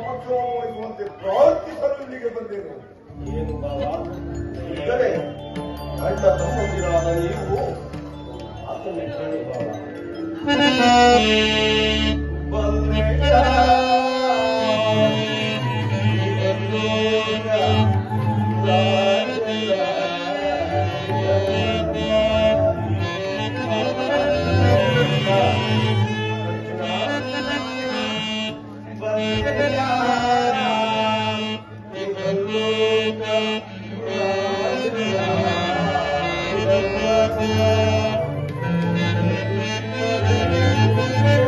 ಪಕ್ಷವ ವಹಿಸುವಂತೆ ಪ್ರಾರ್ಥಿಸಲು ಇಲ್ಲಿಗೆ ಬಂದೆನು. ಏನು ಇದ್ದರೆ ಗಂಡ ತಮ್ಮಂದಿರಾದ ನೀವು ಆತನೇ ಕೇಳಿ ಬಾಬಾ ಬಂದ್ರೇಟ Thank you.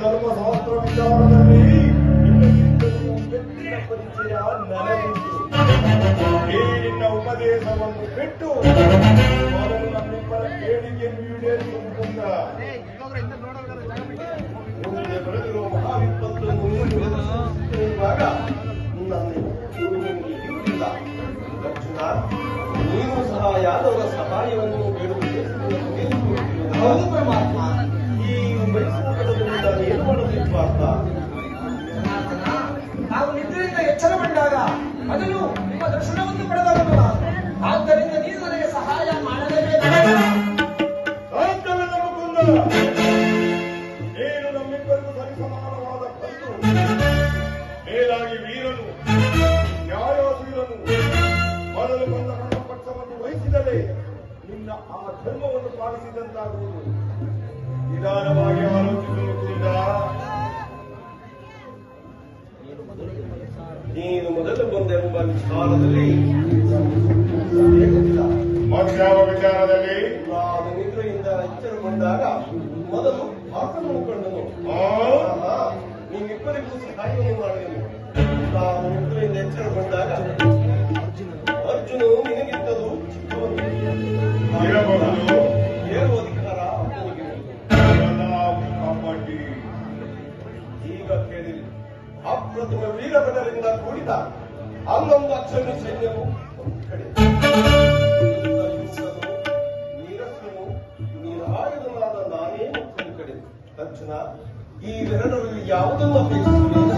ಧರ್ಮ ಶಾಸ್ತ್ರ ವಿಚಾರದಲ್ಲಿ ನಿಮಗಿಂತಲೂ ಹೆಚ್ಚಿನ ಪರಿಚಯ ನನಗುಂಟು. ಈ ದ್ವೇಷವನ್ನು ಬಿಟ್ಟು ಮೊದಲು ನಮ್ಮಿಬ್ಬರ ಯಾದವರ ಸಹಾಯವನ್ನು ಬೇಡುವುದೇ ಹೌದು ಪರಮಾತ್ಮ ಈ ಏನು ಅರ್ಥ ನಾವು ನಿದ್ರೆಯಿಂದ ಬಂದಾಗ ಅದನ್ನು ನಿಮ್ಮ ದರ್ಶನವನ್ನು ಆದ್ದರಿಂದ ನೀನು ನನಗೆ ಸಹಾಯ ಮಾಡಲೇಬೇಕು. ಆ ಧರ್ಮವನ್ನು ಪಾಲಿಸಿದಂತಾಗುವುದು. ನಿಧಾನವಾಗಿ ಆಲೋಚಿಸುವುದರಿಂದ ನೀನು ಮೊದಲು ಬಂದೆಂಬ ವಿಚಾರದಲ್ಲಿ. ಮತ್ಯಾವ ವಿಚಾರದಲ್ಲಿ ನಿದ್ರೆಯಿಂದ ಬಂದಾಗ ಮೊದಲು ಆತನನ್ನು ಕಂಡನು. ನೀವಿಬ್ಬರಿಗೂ ಸಹಾಯವನ್ನು ಮಾಡುವೆನು ನಾನು ನಿದ್ರೆಯಿಂದ ಎಚ್ಚರಗೊಂಡಾಗ ವೀರಭಟರಿಂದ ಅಲ್ಲೊಂದು ಅಕ್ಷರ ಸೈನ್ಯವು ಒಂದು ಕಡೆ. ನೀರಸನು ನೀರಾಯುಧನಾದ ನಾನೇ ಕಡೆ ತಕ್ಷಣ ಈ ಎರಡರಲ್ಲಿ ಯಾವುದನ್ನು ಚುನಾವಣೆಯ